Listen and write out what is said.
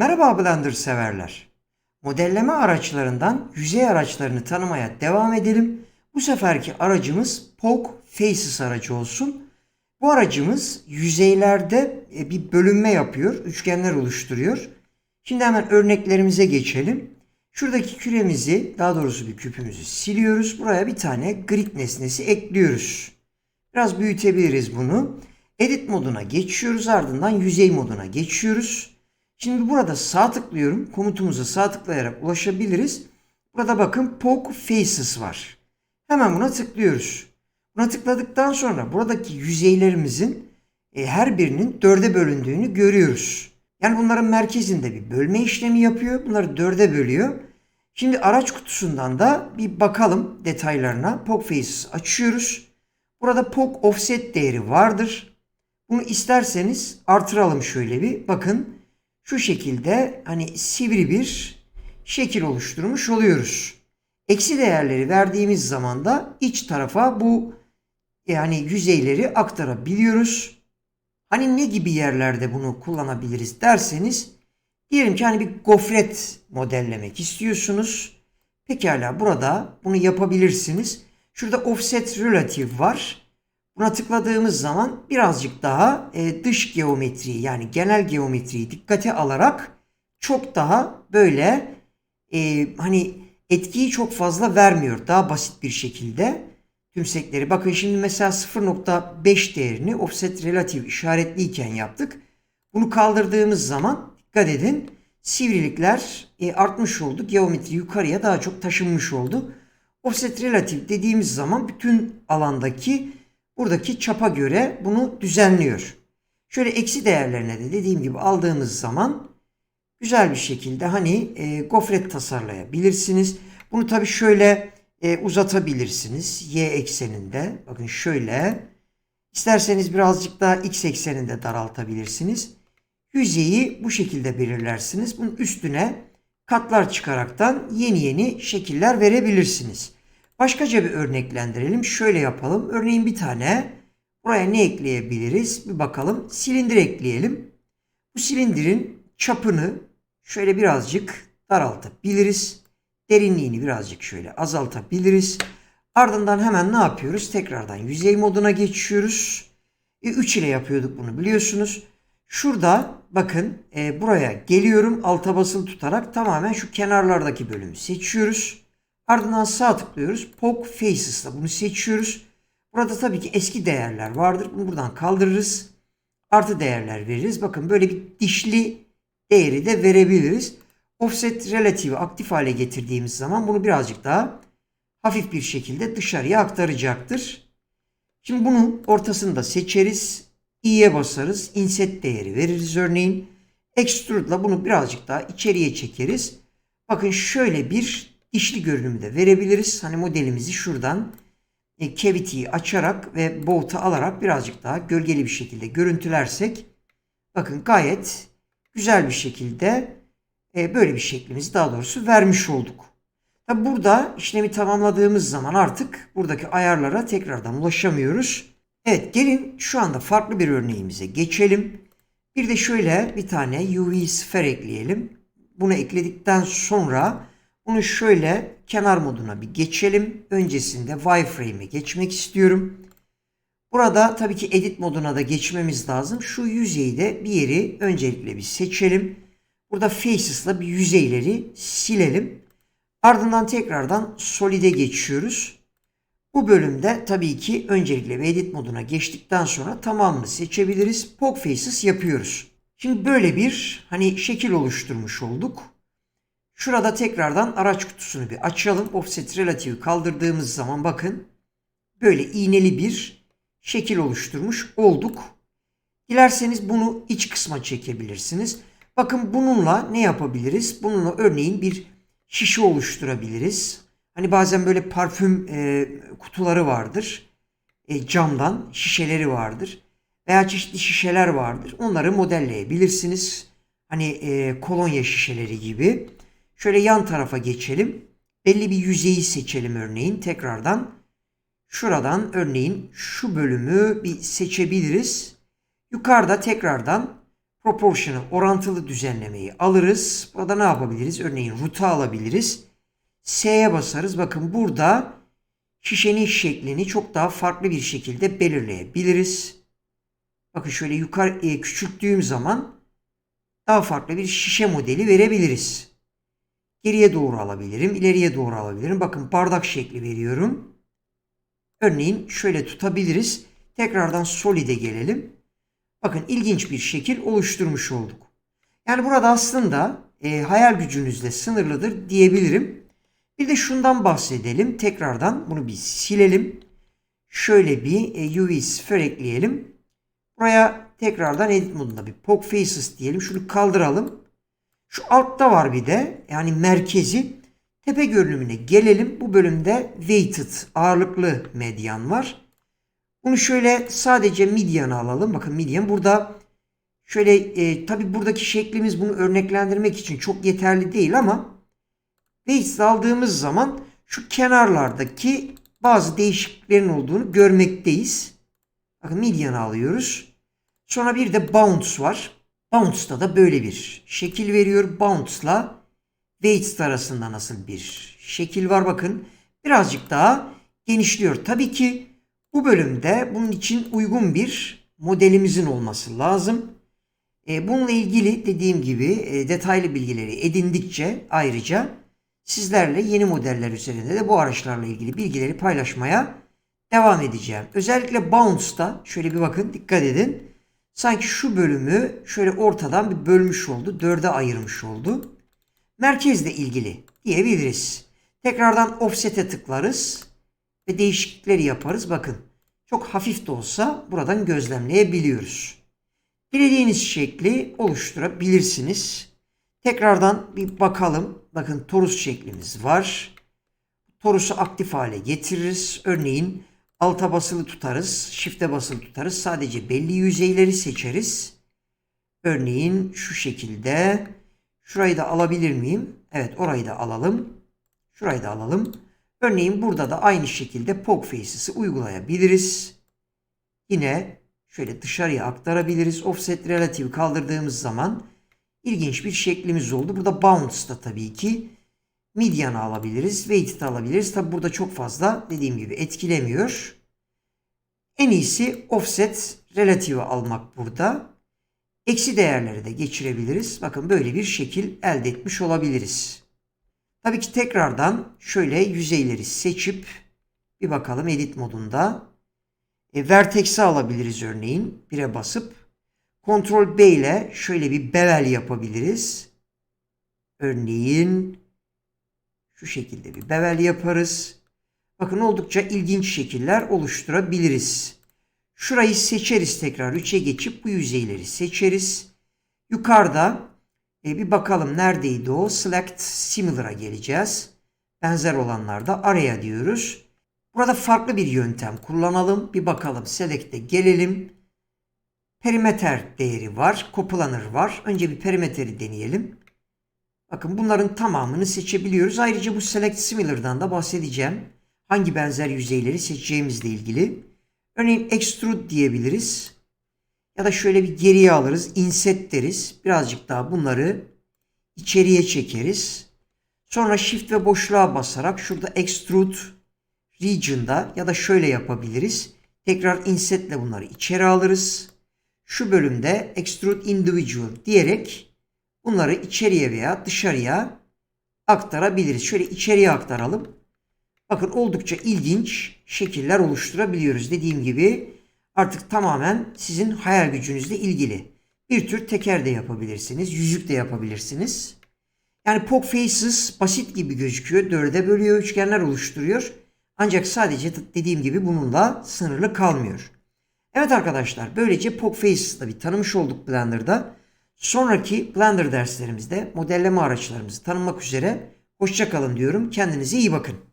Merhaba Blender severler. Modelleme araçlarından yüzey araçlarını tanımaya devam edelim. Bu seferki aracımız Poke Faces aracı olsun. Bu aracımız yüzeylerde e, bir bölünme yapıyor, üçgenler oluşturuyor. Şimdi hemen örneklerimize geçelim. Şuradaki küremizi, daha doğrusu bir küpümüzü siliyoruz. Buraya bir tane grid nesnesi ekliyoruz. Biraz büyütebiliriz bunu. Edit moduna geçiyoruz. Ardından yüzey moduna geçiyoruz. Şimdi burada sağ tıklıyorum. Komutumuza sağ tıklayarak ulaşabiliriz. Burada bakın Poke Faces var. Hemen buna tıklıyoruz. Buna tıkladıktan sonra buradaki yüzeylerimizin e, her birinin dörde bölündüğünü görüyoruz. Yani bunların merkezinde bir bölme işlemi yapıyor. Bunları dörde bölüyor. Şimdi araç kutusundan da bir bakalım detaylarına. Poke Faces açıyoruz. Burada Poke Offset değeri vardır. Bunu isterseniz artıralım şöyle bir. Bakın şu şekilde hani sivri bir şekil oluşturmuş oluyoruz. Eksi değerleri verdiğimiz zaman da iç tarafa bu yani yüzeyleri aktarabiliyoruz. Hani ne gibi yerlerde bunu kullanabiliriz derseniz diyelim ki hani bir gofret modellemek istiyorsunuz. Pekala burada bunu yapabilirsiniz. Şurada offset relative var. Buna tıkladığımız zaman birazcık daha e, dış geometriyi yani genel geometriyi dikkate alarak çok daha böyle e, hani etkiyi çok fazla vermiyor. Daha basit bir şekilde tümsekleri. Bakın şimdi mesela 0.5 değerini offset relative işaretliyken yaptık. Bunu kaldırdığımız zaman dikkat edin sivrilikler e, artmış oldu. Geometri yukarıya daha çok taşınmış oldu. Offset relative dediğimiz zaman bütün alandaki buradaki çapa göre bunu düzenliyor. Şöyle eksi değerlerine de dediğim gibi aldığımız zaman güzel bir şekilde hani e, gofret tasarlayabilirsiniz. Bunu tabi şöyle e, uzatabilirsiniz y ekseninde. Bakın şöyle. İsterseniz birazcık daha x ekseninde daraltabilirsiniz. Yüzeyi bu şekilde belirlersiniz. Bunun üstüne katlar çıkaraktan yeni yeni şekiller verebilirsiniz. Başkaca bir örneklendirelim. Şöyle yapalım. Örneğin bir tane buraya ne ekleyebiliriz? Bir bakalım. Silindir ekleyelim. Bu silindirin çapını şöyle birazcık daraltabiliriz. Derinliğini birazcık şöyle azaltabiliriz. Ardından hemen ne yapıyoruz? Tekrardan yüzey moduna geçiyoruz. E, 3 ile yapıyorduk bunu biliyorsunuz. Şurada bakın e, buraya geliyorum alta basılı tutarak tamamen şu kenarlardaki bölümü seçiyoruz. Ardından sağ tıklıyoruz. Poke Faces'la bunu seçiyoruz. Burada tabii ki eski değerler vardır. Bunu buradan kaldırırız. Artı değerler veririz. Bakın böyle bir dişli değeri de verebiliriz. Offset Relative'i aktif hale getirdiğimiz zaman bunu birazcık daha hafif bir şekilde dışarıya aktaracaktır. Şimdi bunun ortasını da seçeriz. i'ye basarız. Inset değeri veririz örneğin. Extrude'la bunu birazcık daha içeriye çekeriz. Bakın şöyle bir dişli görünümü de verebiliriz. Hani modelimizi şuradan e, cavity'yi açarak ve bolt'u alarak birazcık daha gölgeli bir şekilde görüntülersek bakın gayet güzel bir şekilde e, böyle bir şeklimizi daha doğrusu vermiş olduk. Tabi burada işlemi tamamladığımız zaman artık buradaki ayarlara tekrardan ulaşamıyoruz. Evet gelin şu anda farklı bir örneğimize geçelim. Bir de şöyle bir tane UV sfer ekleyelim. Bunu ekledikten sonra bunu şöyle kenar moduna bir geçelim. Öncesinde wireframe'e geçmek istiyorum. Burada tabii ki edit moduna da geçmemiz lazım. Şu yüzeyde bir yeri öncelikle bir seçelim. Burada faces'la bir yüzeyleri silelim. Ardından tekrardan solid'e geçiyoruz. Bu bölümde tabii ki öncelikle ve edit moduna geçtikten sonra tamamını seçebiliriz. Poke faces yapıyoruz. Şimdi böyle bir hani şekil oluşturmuş olduk. Şurada tekrardan araç kutusunu bir açalım. Offset Relative'i kaldırdığımız zaman bakın böyle iğneli bir şekil oluşturmuş olduk. Dilerseniz bunu iç kısma çekebilirsiniz. Bakın bununla ne yapabiliriz? Bununla örneğin bir şişe oluşturabiliriz. Hani bazen böyle parfüm e, kutuları vardır. E, camdan şişeleri vardır. Veya çeşitli şişeler vardır. Onları modelleyebilirsiniz. Hani e, kolonya şişeleri gibi. Şöyle yan tarafa geçelim. Belli bir yüzeyi seçelim örneğin. Tekrardan şuradan örneğin şu bölümü bir seçebiliriz. Yukarıda tekrardan proportional orantılı düzenlemeyi alırız. Burada ne yapabiliriz? Örneğin ruta alabiliriz. S'ye basarız. Bakın burada şişenin şeklini çok daha farklı bir şekilde belirleyebiliriz. Bakın şöyle yukarı e, küçülttüğüm zaman daha farklı bir şişe modeli verebiliriz. Geriye doğru alabilirim, ileriye doğru alabilirim. Bakın bardak şekli veriyorum. Örneğin şöyle tutabiliriz. Tekrardan solide gelelim. Bakın ilginç bir şekil oluşturmuş olduk. Yani burada aslında e, hayal gücünüzle sınırlıdır diyebilirim. Bir de şundan bahsedelim. Tekrardan bunu bir silelim. Şöyle bir e, UV sıfır ekleyelim. Buraya tekrardan edit modunda bir poke faces diyelim. Şunu kaldıralım. Şu altta var bir de yani merkezi tepe görünümüne gelelim. Bu bölümde weighted ağırlıklı medyan var. Bunu şöyle sadece midyanı alalım. Bakın midyan burada şöyle e, tabi buradaki şeklimiz bunu örneklendirmek için çok yeterli değil ama weights aldığımız zaman şu kenarlardaki bazı değişikliklerin olduğunu görmekteyiz. Bakın midyanı alıyoruz. Sonra bir de bounce var. Bounce'da da böyle bir şekil veriyor. Bounce'la weights arasında nasıl bir şekil var bakın. Birazcık daha genişliyor. Tabii ki bu bölümde bunun için uygun bir modelimizin olması lazım. E, bununla ilgili dediğim gibi e, detaylı bilgileri edindikçe ayrıca sizlerle yeni modeller üzerinde de bu araçlarla ilgili bilgileri paylaşmaya devam edeceğim. Özellikle Bounce'da şöyle bir bakın dikkat edin. Sanki şu bölümü şöyle ortadan bir bölmüş oldu. Dörde ayırmış oldu. Merkezle ilgili diyebiliriz. Tekrardan offset'e tıklarız ve değişiklikleri yaparız. Bakın çok hafif de olsa buradan gözlemleyebiliyoruz. Dilediğiniz şekli oluşturabilirsiniz. Tekrardan bir bakalım. Bakın torus şeklimiz var. Torusu aktif hale getiririz. Örneğin alta basılı tutarız. Shift'e basılı tutarız. Sadece belli yüzeyleri seçeriz. Örneğin şu şekilde. Şurayı da alabilir miyim? Evet orayı da alalım. Şurayı da alalım. Örneğin burada da aynı şekilde poke faces'i uygulayabiliriz. Yine şöyle dışarıya aktarabiliriz. Offset relative kaldırdığımız zaman ilginç bir şeklimiz oldu. Burada bounce da tabii ki midyanı alabiliriz. Weighted alabiliriz. Tabi burada çok fazla dediğim gibi etkilemiyor. En iyisi offset relative almak burada. Eksi değerleri de geçirebiliriz. Bakın böyle bir şekil elde etmiş olabiliriz. Tabii ki tekrardan şöyle yüzeyleri seçip bir bakalım edit modunda. E, vertex'i alabiliriz örneğin. Bire basıp Ctrl B ile şöyle bir bevel yapabiliriz. Örneğin şu şekilde bir bevel yaparız. Bakın oldukça ilginç şekiller oluşturabiliriz. Şurayı seçeriz tekrar 3'e geçip bu yüzeyleri seçeriz. Yukarıda e, bir bakalım neredeydi o? Select Similar'a geleceğiz. Benzer olanlarda araya diyoruz. Burada farklı bir yöntem kullanalım. Bir bakalım Select'e gelelim. Perimeter değeri var. Coplanar var. Önce bir perimeteri deneyelim. Bakın bunların tamamını seçebiliyoruz. Ayrıca bu Select Similar'dan da bahsedeceğim. Hangi benzer yüzeyleri seçeceğimizle ilgili. Örneğin Extrude diyebiliriz. Ya da şöyle bir geriye alırız. Inset deriz. Birazcık daha bunları içeriye çekeriz. Sonra Shift ve boşluğa basarak şurada Extrude Region'da ya da şöyle yapabiliriz. Tekrar Inset ile bunları içeri alırız. Şu bölümde Extrude Individual diyerek bunları içeriye veya dışarıya aktarabiliriz. Şöyle içeriye aktaralım. Bakın oldukça ilginç şekiller oluşturabiliyoruz. Dediğim gibi artık tamamen sizin hayal gücünüzle ilgili. Bir tür teker de yapabilirsiniz. Yüzük de yapabilirsiniz. Yani poke faces basit gibi gözüküyor. Dörde bölüyor, üçgenler oluşturuyor. Ancak sadece dediğim gibi bununla sınırlı kalmıyor. Evet arkadaşlar böylece poke faces'la bir tanımış olduk Blender'da. Sonraki Blender derslerimizde modelleme araçlarımızı tanımak üzere. Hoşçakalın diyorum. Kendinize iyi bakın.